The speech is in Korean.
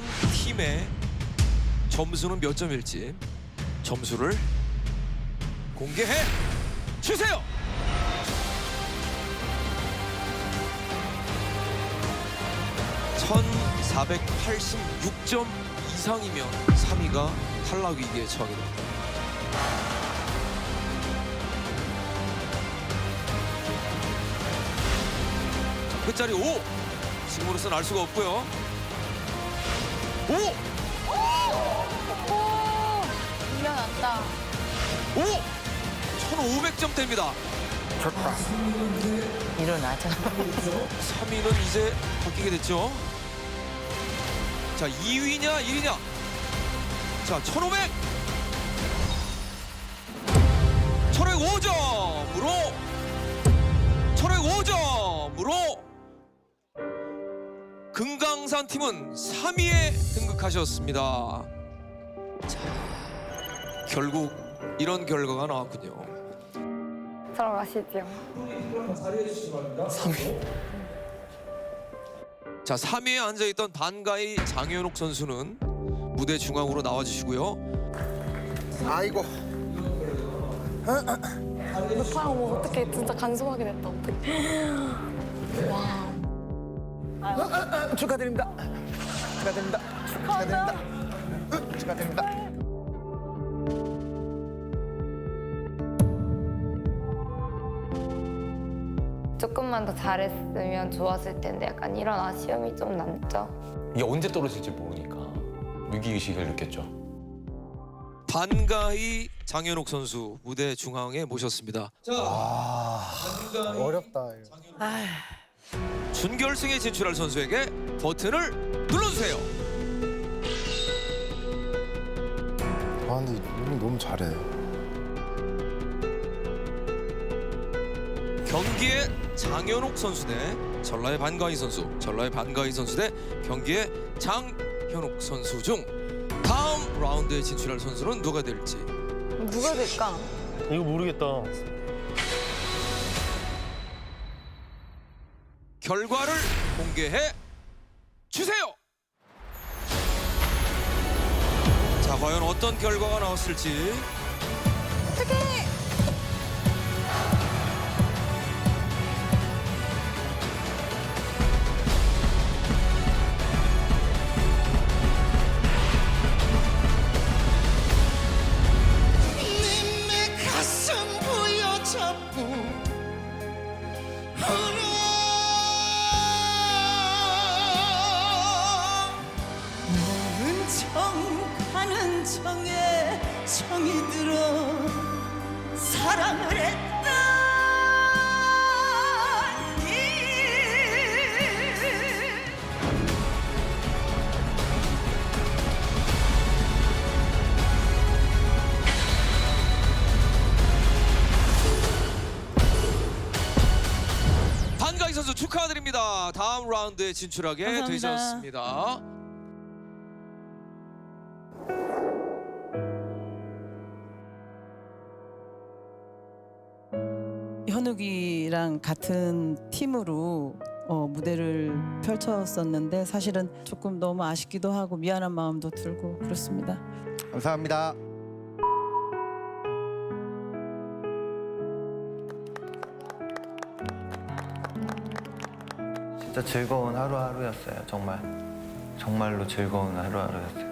우승한 팀의 점수는 몇 점일지 점수를 공개해 주세요. (1486점) 이상이면 3위가 탈락 위기에 처하게 됩니다. 자, 끝자리 5 지금으로서는 알 수가 없고요 5 오! 밀려났다. 5 1500점대입니다 일어나자. 3위는 이제 바뀌게 됐죠 자 2위냐 1위냐 자 1500 1505점 금강산 팀은 3위에 등극하셨습니다 자 결국 이런 결과가 나왔군요 들어가시죠. 자 3위에 앉아있던 반가이 장현옥 선수는 무대 중앙으로 나와주시고요 아이고 오빠 어머 어떻게 진짜 간소하게 됐다 어떡해. 와. 축하드립니다. 축하드립니다. 축하드립니다. 으, 축하드립니다. 조금만 더 잘했으면 좋았을 텐데 약간 이런 아쉬움이 좀 남죠. 이게 언제 떨어질지 모르니까 위기의식을 느꼈죠. 반가이 장현옥 선수 무대 중앙에 모셨습니다 자 어렵다. 이거. 준결승에 진출할 선수에게 버튼을 눌러주세요 아 근데 이분 너무 잘해. 경기에 장현옥 선수 대 전라의 반가이 선수 전라의 반가이 선수 대 경기에 장현옥 선수 중 다음 라운드에 진출할 선수는 누가 될지 누가 될까? 이거 모르겠다. 결과를 공개해 주세요. 자, 과연 어떤 결과가 나왔을지. 내 가슴 보여잡고 정에 정이 들어 사랑을 했다 반가이 선수 축하드립니다. 다음 라운드에 진출하게 감사합니다. 되셨습니다. 현욱이랑 같은 팀으로 어, 무대를 펼쳤었는데 사실은 조금 너무 아쉽기도 하고 미안한 마음도 들고 그렇습니다. 감사합니다. 진짜 즐거운 하루하루였어요. 정말 정말로 즐거운 하루하루였어요.